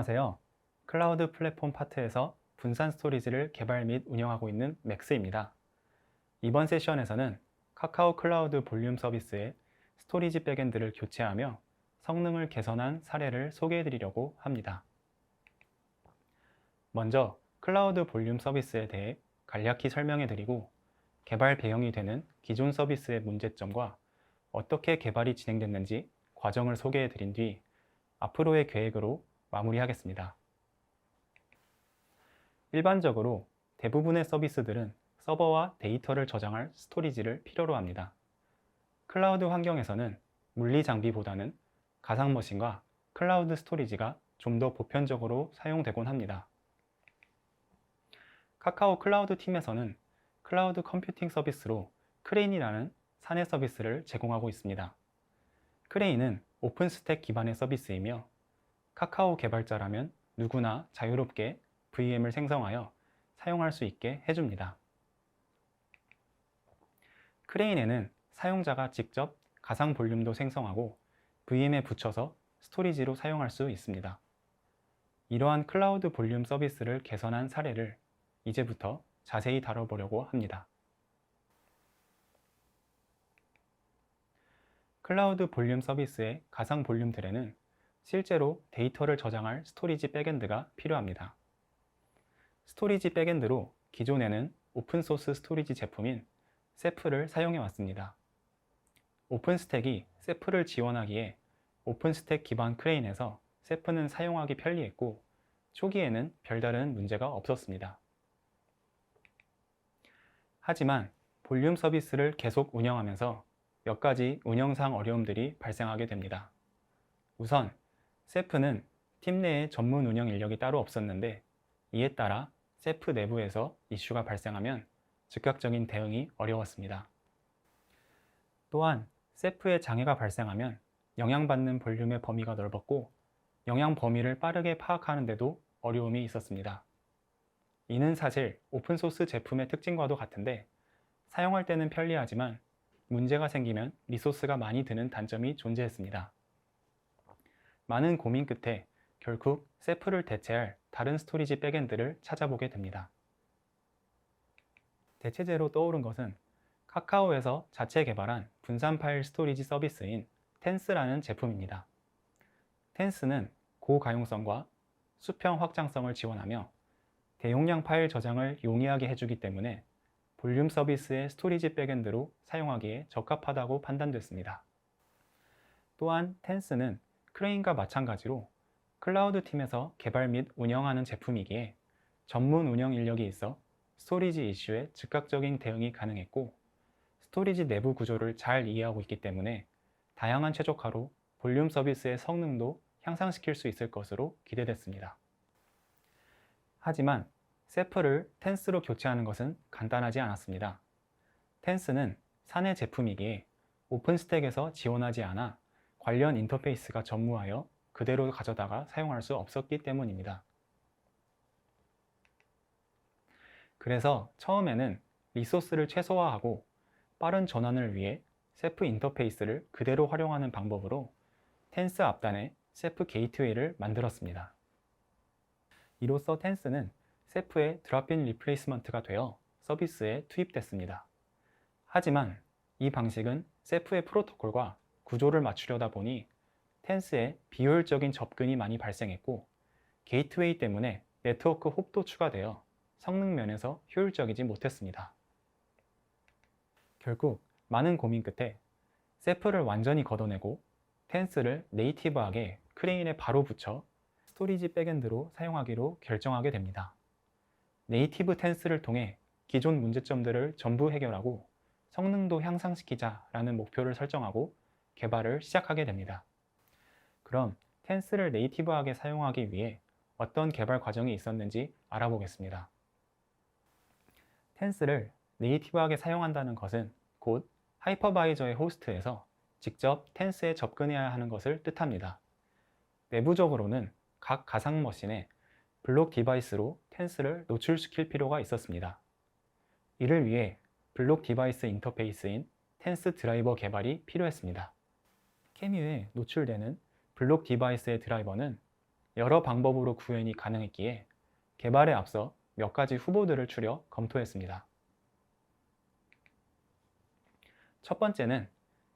안녕하세요. 클라우드 플랫폼 파트에서 분산 스토리지를 개발 및 운영하고 있는 맥스입니다. 이번 세션에서는 카카오 클라우드 볼륨 서비스의 스토리지 백엔드를 교체하며 성능을 개선한 사례를 소개해 드리려고 합니다. 먼저 클라우드 볼륨 서비스에 대해 간략히 설명해 드리고 개발 배경이 되는 기존 서비스의 문제점과 어떻게 개발이 진행됐는지 과정을 소개해 드린 뒤 앞으로의 계획으로 마무리하겠습니다. 일반적으로 대부분의 서비스들은 서버와 데이터를 저장할 스토리지를 필요로 합니다. 클라우드 환경에서는 물리 장비보다는 가상 머신과 클라우드 스토리지가 좀 더 보편적으로 사용되곤 합니다. 카카오 클라우드 팀에서는 클라우드 컴퓨팅 서비스로 크레인이라는 사내 서비스를 제공하고 있습니다. 크레인은 오픈 스택 기반의 서비스이며 카카오 개발자라면 누구나 자유롭게 VM을 생성하여 사용할 수 있게 해줍니다. 크레인에는 사용자가 직접 가상 볼륨도 생성하고 VM에 붙여서 스토리지로 사용할 수 있습니다. 이러한 클라우드 볼륨 서비스를 개선한 사례를 이제부터 자세히 다뤄보려고 합니다. 클라우드 볼륨 서비스의 가상 볼륨들에는 실제로 데이터를 저장할 스토리지 백엔드가 필요합니다. 스토리지 백엔드로 기존에는 오픈소스 스토리지 제품인 세프를 사용해 왔습니다. 오픈스택이 세프를 지원하기에 오픈스택 기반 크레인에서 세프는 사용하기 편리했고 초기에는 별다른 문제가 없었습니다. 하지만 볼륨 서비스를 계속 운영하면서 몇 가지 운영상 어려움들이 발생하게 됩니다. 우선 세프는 팀 내에 전문 운영 인력이 따로 없었는데 이에 따라 세프 내부에서 이슈가 발생하면 즉각적인 대응이 어려웠습니다. 또한 세프에 장애가 발생하면 영향받는 볼륨의 범위가 넓었고 영향 범위를 빠르게 파악하는데도 어려움이 있었습니다. 이는 사실 오픈소스 제품의 특징과도 같은데 사용할 때는 편리하지만 문제가 생기면 리소스가 많이 드는 단점이 존재했습니다. 많은 고민 끝에 결국 세프를 대체할 다른 스토리지 백엔드를 찾아보게 됩니다. 대체제로 떠오른 것은 카카오에서 자체 개발한 분산 파일 스토리지 서비스인 텐스라는 제품입니다. 텐스는 고가용성과 수평 확장성을 지원하며 대용량 파일 저장을 용이하게 해주기 때문에 볼륨 서비스의 스토리지 백엔드로 사용하기에 적합하다고 판단됐습니다. 또한 텐스는 크레인과 마찬가지로 클라우드 팀에서 개발 및 운영하는 제품이기에 전문 운영 인력이 있어 스토리지 이슈에 즉각적인 대응이 가능했고 스토리지 내부 구조를 잘 이해하고 있기 때문에 다양한 최적화로 볼륨 서비스의 성능도 향상시킬 수 있을 것으로 기대됐습니다. 하지만 세프를 텐스로 교체하는 것은 간단하지 않았습니다. 텐스는 사내 제품이기에 오픈스택에서 지원하지 않아 관련 인터페이스가 전무하여 그대로 가져다가 사용할 수 없었기 때문입니다. 그래서 처음에는 리소스를 최소화하고 빠른 전환을 위해 세프 인터페이스를 그대로 활용하는 방법으로 텐스 앞단에 세프 게이트웨이를 만들었습니다. 이로써 텐스는 세프의 드랍인 리플레이스먼트가 되어 서비스에 투입됐습니다. 하지만 이 방식은 세프의 프로토콜과 구조를 맞추려다 보니 텐스에 비효율적인 접근이 많이 발생했고 게이트웨이 때문에 네트워크 홉도 추가되어 성능 면에서 효율적이지 못했습니다. 결국 많은 고민 끝에 세프를 완전히 걷어내고 텐스를 네이티브하게 크레인에 바로 붙여 스토리지 백엔드로 사용하기로 결정하게 됩니다. 네이티브 텐스를 통해 기존 문제점들을 전부 해결하고 성능도 향상시키자라는 목표를 설정하고 개발을 시작하게 됩니다. 그럼 텐스를 네이티브하게 사용하기 위해 어떤 개발 과정이 있었는지 알아보겠습니다. 텐스를 네이티브하게 사용한다는 것은 곧 하이퍼바이저의 호스트에서 직접 텐스에 접근해야 하는 것을 뜻합니다. 내부적으로는 각 가상 머신에 블록 디바이스로 텐스를 노출시킬 필요가 있었습니다. 이를 위해 블록 디바이스 인터페이스인 텐스 드라이버 개발이 필요했습니다. 케뮤에 노출되는 블록 디바이스의 드라이버는 여러 방법으로 구현이 가능했기에 개발에 앞서 몇 가지 후보들을 추려 검토했습니다. 첫 번째는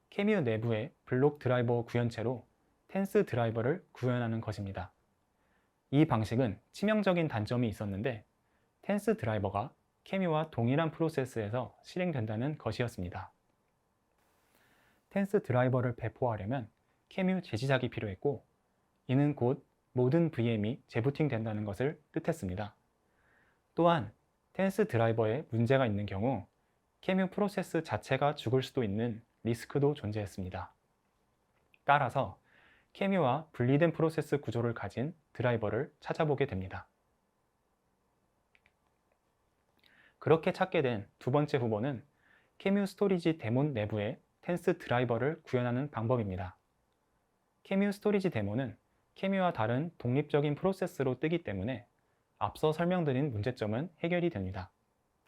케미오 내부의 블록 드라이버 구현체로 텐스 드라이버를 구현하는 것입니다. 이 방식은 치명적인 단점이 있었는데 텐스 드라이버가 케미와 동일한 프로세스에서 실행된다는 것이었습니다. 텐스 드라이버를 배포하려면 케뮤 재시작이 필요했고 이는 곧 모든 VM이 재부팅 된다는 것을 뜻했습니다. 또한 텐스 드라이버에 문제가 있는 경우 케뮤 프로세스 자체가 죽을 수도 있는 리스크도 존재했습니다. 따라서 케뮤와 분리된 프로세스 구조를 가진 드라이버를 찾아보게 됩니다. 그렇게 찾게 된 두 번째 후보는 케뮤 스토리지 데몬 내부에 텐스 드라이버를 구현하는 방법입니다. 케뮤 스토리지 데몬은 케뮤와 다른 독립적인 프로세스로 뜨기 때문에 앞서 설명드린 문제점은 해결이 됩니다.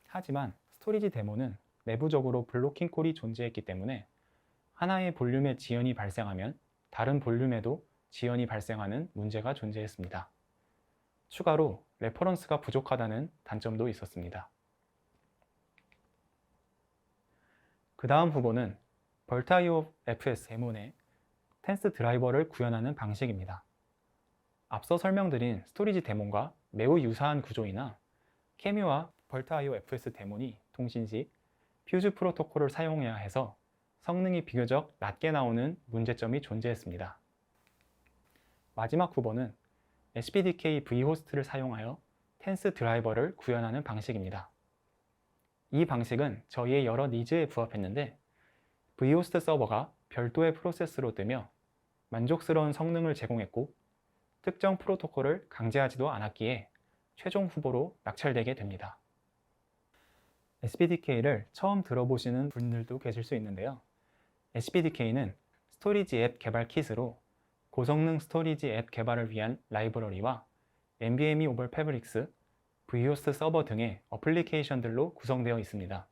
하지만 스토리지 데몬은 내부적으로 블로킹 콜이 존재했기 때문에 하나의 볼륨의 지연이 발생하면 다른 볼륨에도 지연이 발생하는 문제가 존재했습니다. 추가로 레퍼런스가 부족하다는 단점도 있었습니다. 그 다음 후보는 벌타이오 FS 데몬의 텐스 드라이버를 구현하는 방식입니다. 앞서 설명드린 스토리지 데몬과 매우 유사한 구조이나 케미와 벌타이오 FS 데몬이 통신 시 퓨즈 프로토콜을 사용해야 해서 성능이 비교적 낮게 나오는 문제점이 존재했습니다. 마지막 후보는 SPDK vHost를 사용하여 텐스 드라이버를 구현하는 방식입니다. 이 방식은 저희의 여러 니즈에 부합했는데 vhost 서버가 별도의 프로세스로 뜨며 만족스러운 성능을 제공했고 특정 프로토콜을 강제하지도 않았기에 최종 후보로 낙찰되게 됩니다. SPDK를 처음 들어보시는 분들도 계실 수 있는데요. SPDK는 스토리지 앱 개발 킷으로 고성능 스토리지 앱 개발을 위한 라이브러리와 NVMe over Fabrics, vhost 서버 등의 어플리케이션들로 구성되어 있습니다.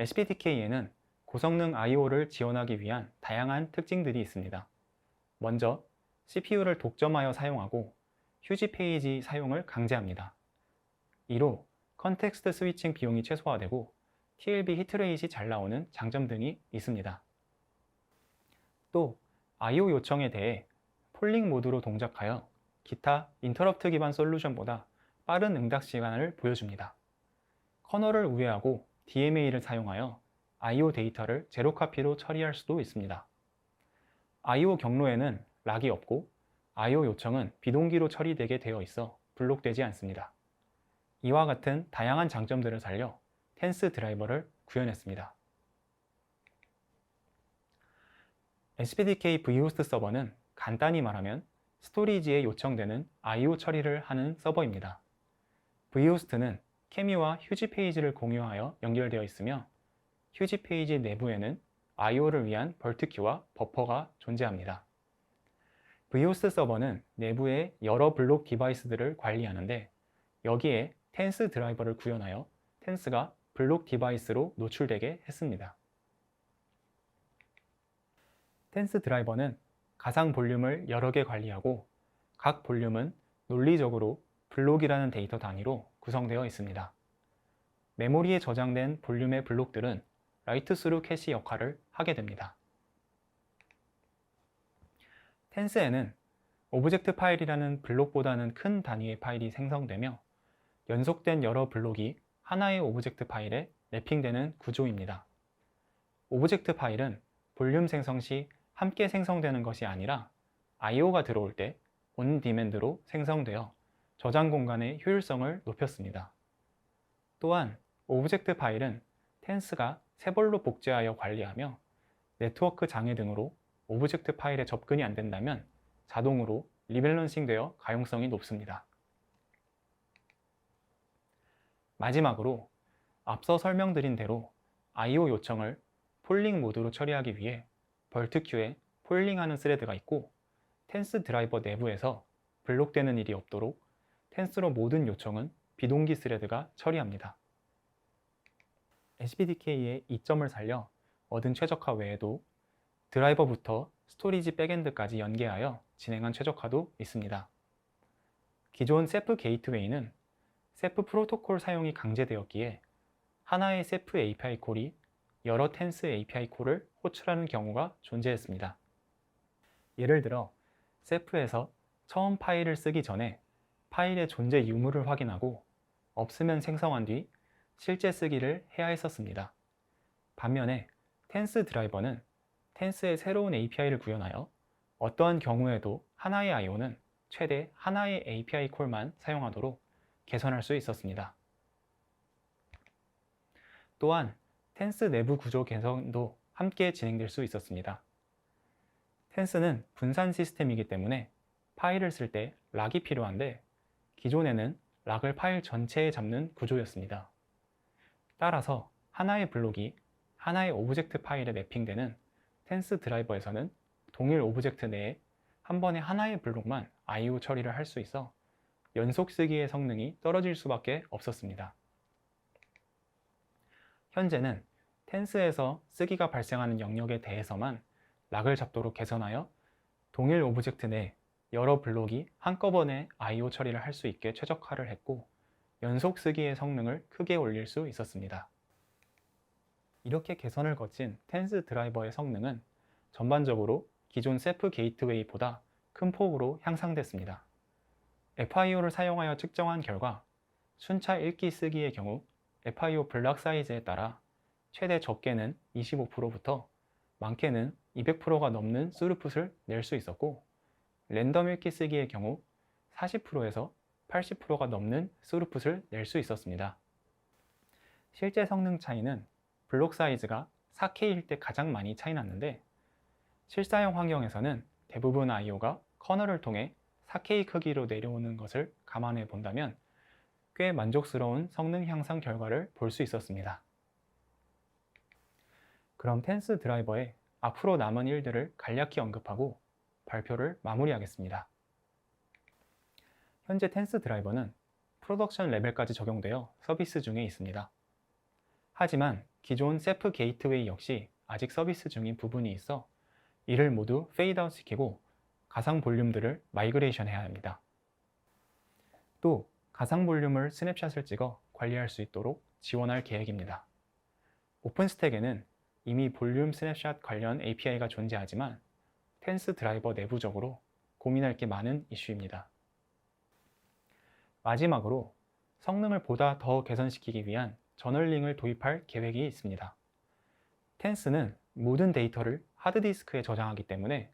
SPDK에는 고성능 I/O를 지원하기 위한 다양한 특징들이 있습니다. 먼저 CPU를 독점하여 사용하고 휴지 페이지 사용을 강제합니다. 이로 컨텍스트 스위칭 비용이 최소화되고 TLB 히트레이트이 잘 나오는 장점 등이 있습니다. 또 I/O 요청에 대해 폴링 모드로 동작하여 기타 인터럽트 기반 솔루션보다 빠른 응답 시간을 보여줍니다. 커널을 우회하고 DMA를 사용하여 I/O 데이터를 제로 카피로 처리할 수도 있습니다. I/O 경로에는 락이 없고 I/O 요청은 비동기로 처리되게 되어 있어 블록되지 않습니다. 이와 같은 다양한 장점들을 살려 텐스 드라이버를 구현했습니다. SPDK vhost 서버는 간단히 말하면 스토리지에 요청되는 I/O 처리를 하는 서버입니다. vhost는 케미와 휴지 페이지를 공유하여 연결되어 있으며 휴지 페이지 내부에는 I/O를 위한 벌트키와 버퍼가 존재합니다. vhost 서버는 내부의 여러 블록 디바이스들을 관리하는데 여기에 텐스 드라이버를 구현하여 텐스가 블록 디바이스로 노출되게 했습니다. 텐스 드라이버는 가상 볼륨을 여러 개 관리하고 각 볼륨은 논리적으로 블록이라는 데이터 단위로 구성되어 있습니다. 메모리에 저장된 볼륨의 블록들은 라이트스루 캐시 역할을 하게 됩니다. 텐스에는 오브젝트 파일이라는 블록보다는 큰 단위의 파일이 생성되며 연속된 여러 블록이 하나의 오브젝트 파일에 랩핑되는 구조입니다. 오브젝트 파일은 볼륨 생성 시 함께 생성되는 것이 아니라 I/O가 들어올 때 온 디맨드로 생성되어 저장 공간의 효율성을 높였습니다. 또한 오브젝트 파일은 텐스가 세벌로 복제하여 관리하며 네트워크 장애 등으로 오브젝트 파일에 접근이 안 된다면 자동으로 리밸런싱 되어 가용성이 높습니다. 마지막으로 앞서 설명드린 대로 I/O 요청을 폴링 모드로 처리하기 위해 벌트큐에 폴링하는 스레드가 있고 텐스 드라이버 내부에서 블록되는 일이 없도록 텐스로 모든 요청은 비동기 스레드가 처리합니다. SPDK의 이점을 살려 얻은 최적화 외에도 드라이버부터 스토리지 백엔드까지 연계하여 진행한 최적화도 있습니다. 기존 세프 게이트웨이는 세프 프로토콜 사용이 강제되었기에 하나의 세프 API 콜이 여러 텐스 API 콜을 호출하는 경우가 존재했습니다. 예를 들어 세프에서 처음 파일을 쓰기 전에 파일의 존재 유무를 확인하고 없으면 생성한 뒤 실제 쓰기를 해야 했었습니다. 반면에 텐스 드라이버는 텐스의 새로운 API를 구현하여 어떠한 경우에도 하나의 IO는 최대 하나의 API 콜만 사용하도록 개선할 수 있었습니다. 또한 텐스 내부 구조 개선도 함께 진행될 수 있었습니다. 텐스는 분산 시스템이기 때문에 파일을 쓸 때 락이 필요한데 기존에는 락을 파일 전체에 잡는 구조였습니다. 따라서 하나의 블록이 하나의 오브젝트 파일에 매핑되는 텐스 드라이버에서는 동일 오브젝트 내에 한 번에 하나의 블록만 I/O 처리를 할 수 있어 연속 쓰기의 성능이 떨어질 수밖에 없었습니다. 현재는 텐스에서 쓰기가 발생하는 영역에 대해서만 락을 잡도록 개선하여 동일 오브젝트 내 여러 블록이 한꺼번에 I/O 처리를 할 수 있게 최적화를 했고 연속 쓰기의 성능을 크게 올릴 수 있었습니다. 이렇게 개선을 거친 텐스 드라이버의 성능은 전반적으로 기존 세프 게이트웨이보다 큰 폭으로 향상됐습니다. FIO를 사용하여 측정한 결과 순차 읽기 쓰기의 경우 FIO 블락 사이즈에 따라 최대 적게는 25%부터 많게는 200%가 넘는 스루풋을 낼 수 있었고 랜덤 읽기 쓰기의 경우 40%에서 80%가 넘는 스루풋을 낼 수 있었습니다. 실제 성능 차이는 블록 사이즈가 4K일 때 가장 많이 차이 났는데 실사용 환경에서는 대부분 I/O가 커널을 통해 4K 크기로 내려오는 것을 감안해 본다면 꽤 만족스러운 성능 향상 결과를 볼 수 있었습니다. 그럼 텐스 드라이버의 앞으로 남은 일들을 간략히 언급하고 발표를 마무리하겠습니다. 현재 텐스 드라이버는 프로덕션 레벨까지 적용되어 서비스 중에 있습니다. 하지만 기존 세프 게이트웨이 역시 아직 서비스 중인 부분이 있어 이를 모두 페이드아웃 시키고 가상 볼륨들을 마이그레이션 해야 합니다. 또 가상 볼륨을 스냅샷을 찍어 관리할 수 있도록 지원할 계획입니다. 오픈스택에는 이미 볼륨 스냅샷 관련 API가 존재하지만 텐스 드라이버 내부적으로 고민할 게 많은 이슈입니다. 마지막으로 성능을 보다 더 개선시키기 위한 저널링을 도입할 계획이 있습니다. 텐스는 모든 데이터를 하드디스크에 저장하기 때문에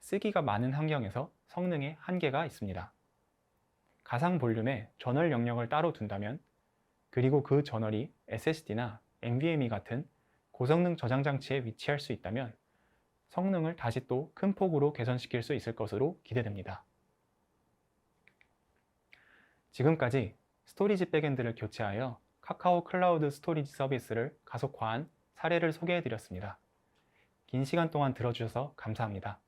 쓰기가 많은 환경에서 성능에 한계가 있습니다. 가상 볼륨에 저널 영역을 따로 둔다면 그리고 그 저널이 SSD나 NVMe 같은 고성능 저장 장치에 위치할 수 있다면 성능을 다시 또 큰 폭으로 개선시킬 수 있을 것으로 기대됩니다. 지금까지 스토리지 백엔드를 교체하여 카카오 클라우드 스토리지 서비스를 가속화한 사례를 소개해 드렸습니다. 긴 시간 동안 들어주셔서 감사합니다.